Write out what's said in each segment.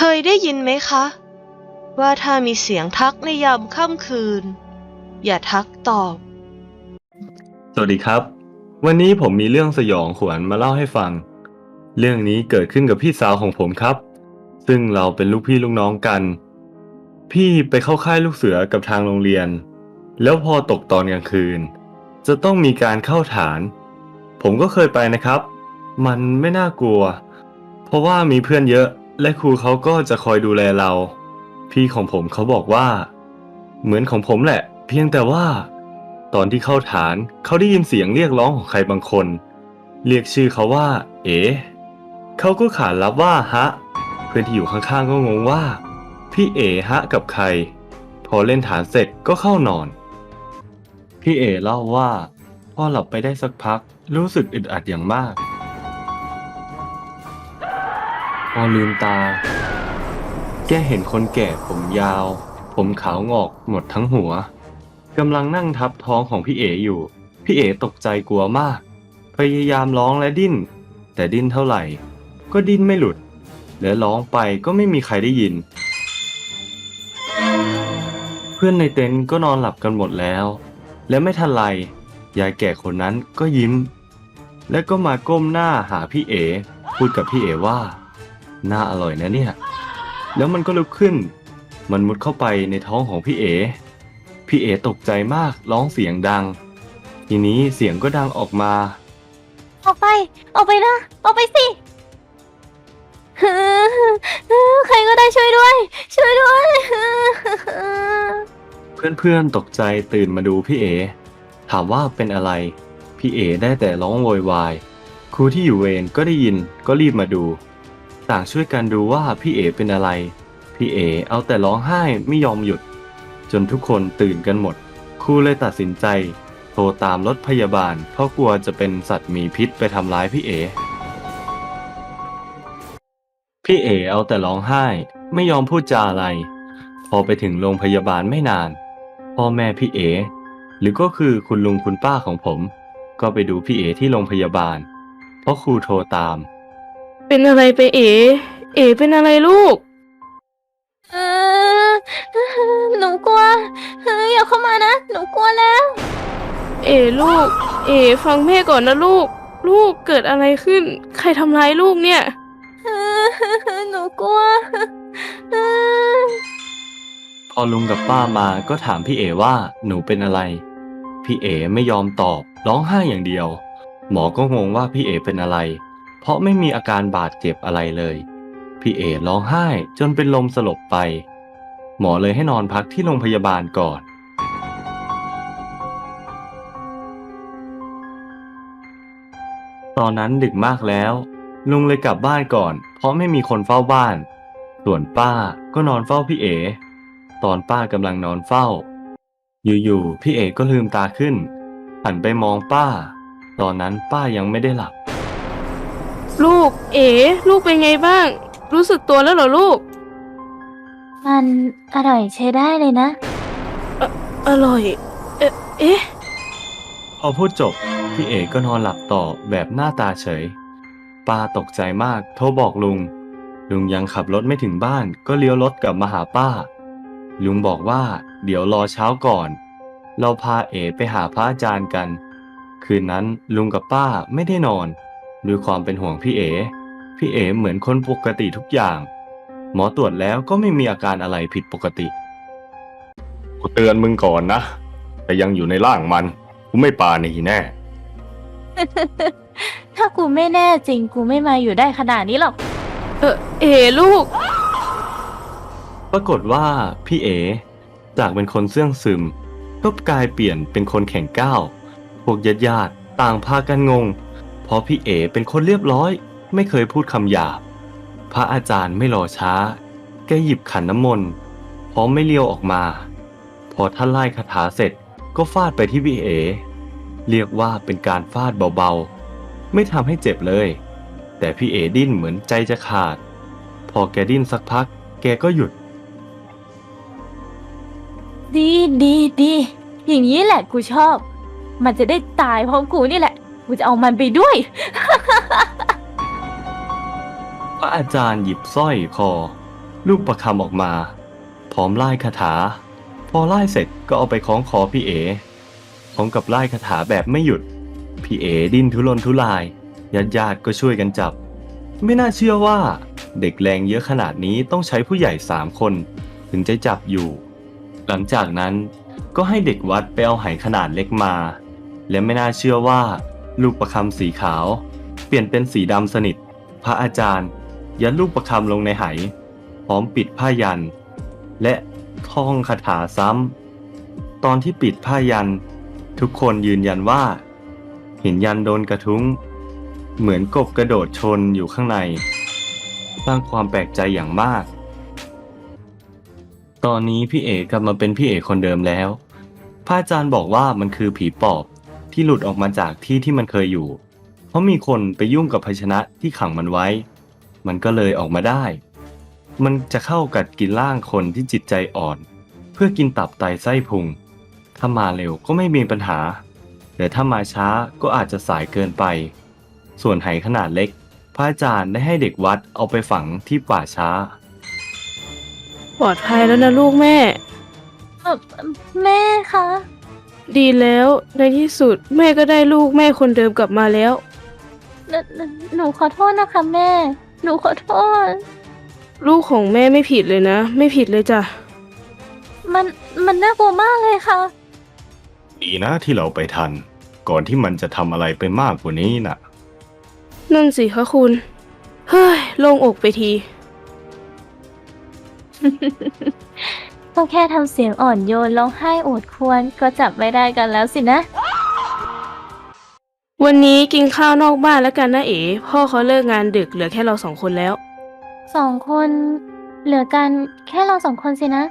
เคยได้ยินไหมคะ ว่าถ้ามีเสียงทักในยามค่ำคืน อย่าทักตอบ สวัสดีครับ วันนี้ผมมีเรื่องสยองขวัญมาเล่าให้ฟัง เรื่องนี้เกิดขึ้นกับพี่สาวของผมครับ ซึ่งเราเป็นลูกพี่ลูกน้องกัน พี่ไปเข้าค่ายลูกเสือกับทางโรงเรียน แล้วพอตกตอนกลางคืน จะต้องมีการเข้าฐาน ผมก็เคยไปนะครับ มันไม่น่ากลัว เพราะว่ามีเพื่อนเยอะ และครูเขาก็จะคอยดูแลเรา พี่ของผมเขาบอกว่า เหมือนของผมแหละ เพียงแต่ว่า ตอนที่เข้าฐานเขาได้ยินเสียงเรียกร้องของใครบางคน เรียกชื่อเขาว่า เอ๋เขาก็ขานรับว่าฮะ เพื่อนที่อยู่ข้างๆก็งงว่า พี่เอ๋ฮะกับใคร พอเล่นฐานเสร็จก็เข้านอน พี่เอ๋เล่าว่า พอหลับไปได้สักพักรู้สึกอึดอัดอย่างมาก อลืมตา แกเห็นคนแก่ผมยาว ผมขาวงอกหมดทั้งหัวกำลังนั่งทับท้องของพี่เอ๋อยู่ พี่เอ๋ตกใจกลัวมาก พยายามร้องและดิ้น แต่ดิ้นเท่าไหร่ ก็ดิ้นไม่หลุด และร้องไปก็ไม่มีใครได้ยิน เพื่อนในเต็นท์ก็นอนหลับกันหมดแล้ว และไม่ทันไรยายแก่คนนั้นก็ยิ้ม และก็มาก้มหน้าหาพี่เอ๋พูดกับพี่เอ๋ว่า น่าอร่อยนะเนี่ย แล้วมันก็ลุกขึ้น มันมุดเข้าไปในท้องของพี่เอ๋ พี่เอ๋ตกใจมากร้องเสียงดัง ทีนี้เสียงก็ดังออกมา ออกไป ออกไปนะ ออกไปสิใครก็ได้ช่วยด้วย ช่วยด้วยเพื่อนๆตกใจตื่นมาดูพี่เอ๋ ถามว่าเป็นอะไร พี่เอ๋ได้แต่ร้องโวยวาย ครูที่อยู่เวรก็ได้ยินก็รีบมาดู ต่างช่วยกันดูว่าพี่เอ๋เป็นอะไร พี่เอ๋เอาแต่ร้องไห้ไม่ยอมหยุด จนทุกคนตื่นกันหมด ครูเลยตัดสินใจ โทรตามรถพยาบาล เพราะกลัวจะเป็นสัตว์มีพิษไปทำร้ายพี่เอ๋พี่เอ๋เอาแต่ร้องไห้ไม่ยอมพูดจาอะไร พอไปถึงโรงพยาบาลไม่นาน พ่อแม่พี่เอ๋หรือก็คือคุณลุงคุณป้าของผม ก็ไปดูพี่เอ๋ที่โรงพยาบาล เพราะครูโทรตาม เป็นอะไรไปเอ๋ เอ๋เป็นอะไรลูก เออหนูกลัวเอออย่าเข้ามานะ หนูกลัวแล้ว เอ๋ลูก เอ๋ฟังแม่ก่อนนะลูก ลูกเกิดอะไรขึ้น ใครทำร้ายลูกเนี่ยเออหนูกลัวเออพอลุงกับป้ามาก็ถามพี่เอ๋ว่าหนูเป็นอะไร พี่เอ๋ไม่ยอมตอบ ร้องไห้อย่างเดียว หมอก็งงว่าพี่เอ๋เป็นอะไร เพราะไม่มีอาการบาดเจ็บอะไรเลย พี่เอ๋ร้องไห้จนเป็นลมสลบไป หมอเลยให้นอนพักที่โรงพยาบาลก่อน ตอนนั้นดึกมากแล้ว ลุงเลยกลับบ้านก่อน เพราะไม่มีคนเฝ้าบ้าน ส่วนป้าก็นอนเฝ้าพี่เอ๋ตอนป้ากำลังนอนเฝ้า อยู่ๆพี่เอก็ลืมตาขึ้นหันไปมองป้า ตอนนั้นป้ายังไม่ได้หลับ ลูก เอ๋ลูกเป็นไงบ้าง รู้สึกตัวแล้วเหรอลูก มันอร่อยใช้ได้เลยนะ อร่อย เอ๊ะเอ๊ะพอพูดจบ พี่เอกก็นอนหลับต่อแบบหน้าตาเฉยป้าตกใจมากโทรบอกลุง ลุงยังขับรถไม่ถึงบ้าน ก็เลี้ยวรถกลับมาหาป้า ลุงบอกว่า เดี๋ยวรอเช้าก่อน เราพาเอ๋ไปหาพระอาจารย์กัน คืนนั้นลุงกับป้าไม่ได้นอน ด้วยความเป็นห่วงพี่เอ๋พี่เอ๋เหมือนคนปกติทุกอย่าง หมอตรวจแล้วก็ไม่มีอาการอะไรผิดปกติ กูเตือนมึงก่อนนะ แต่ยังอยู่ในร่างมัน กูไม่ปาหนีแน่ ถ้ากูไม่แน่จริงกูไม่มาอยู่ได้ขนาดนี้หรอก เออเอ๋ลูก ปรากฏว่าพี่เอ๋จากเป็นคนเสื่องซึมก็กลายเปลี่ยนเป็นคนแข่งก้าว พวกญาติญาติๆต่างพากันงง เพราะพี่เอ๋เป็นคนเรียบร้อย ไม่เคยพูดคำหยาบ พระอาจารย์ไม่รอช้า แกหยิบขันน้ำมนต์พร้อมไม่เลี้ยวออกมา พอท่านไล่คาถาเสร็จก็ฟาดไปที่พี่เอ๋เรียกว่าเป็นการฟาดเบาๆ ไม่ทำให้เจ็บเลย แต่พี่เอ๋ดิ้นเหมือนใจจะขาด พอแกดิ้นสักพัก แกก็หยุด ดีดีดีอย่างนี้แหละกูชอบ มันจะได้ตายพร้อมกูนี่แหละ กูจะเอามันไปด้วย พระอาจารย์หยิบสร้อยคอ ลูกประคำออกมา พร้อมไล่คาถา พอไล่เสร็จก็เอาไปคล้องคอพี่เอ๋พร้อมกับไล่คาถาแบบไม่หยุด พี่เอ๋ดิ้นทุรนทุรายญาติญาติก็ช่วยกันจับ ไม่น่าเชื่อว่าเด็กแรงเยอะขนาดนี้ต้องใช้ผู้ใหญ่สามคน ถึงจะจับอยู่ หลังจากนั้นก็ให้เด็กวัดไปเอาไหขนาดเล็กมา และไม่น่าเชื่อว่า ลูกประคำสีขาว เปลี่ยนเป็นสีดำสนิท พระอาจารย์ ยัดลูกประคำลงในไหพร้อมปิดผ้ายัน และท่องคาถาซ้ำตอนที่ปิดผ้ายัน ทุกคนยืนยันว่า เห็นยันโดนกระทุ้ง เหมือนกบกระโดดชนอยู่ข้างใน สร้างความแปลกใจอย่างมาก ตอนนี้พี่เอกกลับมาเป็นพี่เอกคนเดิมแล้วพระอาจารย์บอกว่ามันคือผีปอบ ที่หลุดออกมาจากที่ที่มันเคยอยู่ เพราะมีคนไปยุ่งกับภาชนะที่ขังมันไว้ มันก็เลยออกมาได้ มันจะเข้ากัดกินร่างคนที่จิตใจอ่อน เพื่อกินตับไตไส้พุง ถ้ามาเร็วก็ไม่มีปัญหา แต่ถ้ามาช้าก็อาจจะสายเกินไป ส่วนไหขนาดเล็ก พระอาจารย์ได้ให้เด็กวัดเอาไปฝังที่ป่าช้า ปลอดภัยแล้วนะลูกแม่ เอ่อแม่คะ ดีแล้ว ในที่สุดแม่ก็ได้ลูกแม่คนเดิมกลับมาแล้ว หนหนหนูขอโทษนะคะแม่ หนูขอโทษ ลูกของแม่ไม่ผิดเลยนะ ไม่ผิดเลยจ้ะ มันมันน่ากลัวมากเลยค่ะ ดีนะที่เราไปทัน ก่อนที่มันจะทำอะไรไปมากกว่านี้น่ะ นั่นสิคะคุณ เฮ้ยโล่งอกไปที ก็แค่ทำเสียงอ่อนโยนร้องไห้โอดครวรก็จับไม่ได้กันแล้วสินะ วันนี้กินข้าวนอกบ้านแล้วกันนะเอ๋พ่อเขาเลิกงานดึกเหลือแค่เราสองคนแล้ว สองคน เหลือกันแค่เราสองคนสินะ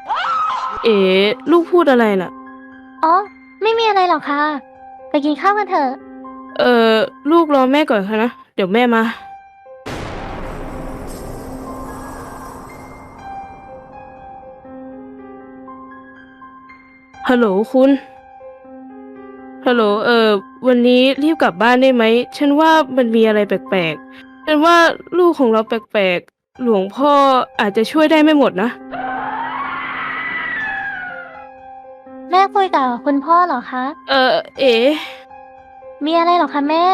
เอ๋ลูกพูดอะไรน่ะ อ๋อ ไม่มีอะไรหรอกค่ะ ไปกินข้าวกันเถอะ เออลูกรอแม่ก่อนค่ะนะ เดี๋ยวแม่มา ฮัลโหลคุณ ฮัลโหล เออ วันนี้รีบกลับบ้านได้ไหม ฉันว่ามันมีอะไรแปลกๆ ฉันว่าลูกของเราแปลกๆ หลวงพ่ออาจจะช่วยได้ไม่หมดนะ แม่คุยกับคุณพ่อเหรอคะ เออ เอ๋ มีอะไรเหรอคะแม่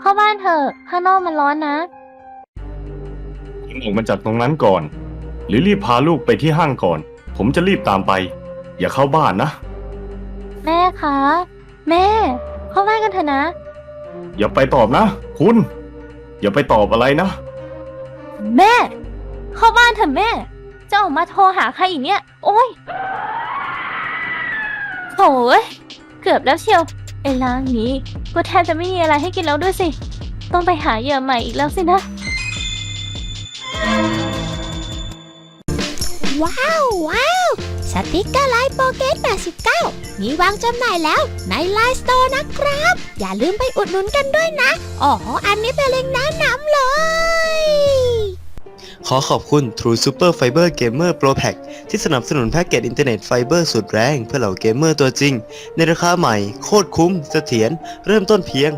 เข้าบ้านเถอะ ข้างนอกมันร้อนนะ ออกมาจากตรงนั้นก่อน หรือรีบพาลูกไปที่ห้างก่อน ผมจะรีบตามไป อย่าเข้าบ้านนะ แม่คะ แม่ เข้าบ้านกันเถอะนะ อย่าไปตอบนะ คุณ อย่าไปตอบอะไรนะ แม่ เข้าบ้านเถอะแม่ จะออกมาโทรหาใครอีกเนี่ย โอ้ยโถ่เอ้ยเกือบแล้วเชียว ไอ้ร้านนี้ก็แทบจะไม่มีอะไรให้กินแล้วด้วยสิ ต้องไปหาเหยื่อใหม่อีกแล้วสินะ ว้าวว้าวส ติกเกอร์ไลน์โปเกต89 มีวางจำหน่ายแล้วในไลน์สโตร์นะครับ อย่าลืมไปอุดหนุนกันด้วยนะอ๋ออันนี้เป็นเล็งก์แนะนำเลย ขอขอบคุณ True Super Fiber Gamer Pro Pack ที่สนับสนุนแพ็กเกจอินเทอร์เน็ตไฟเบอร์สุดแรงเพื่อเหล่าเกมเมอร์ตัวจริง ในราคาใหม่โคตรคุ้มเสถียรเริ่มต้นเพียง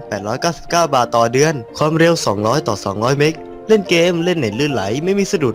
899 บาทต่อเดือน ความเร็ว 200 ต่อ 200 เมกเล่นเกมเล่นเน็ตลื่นไหลไม่มีสะดุด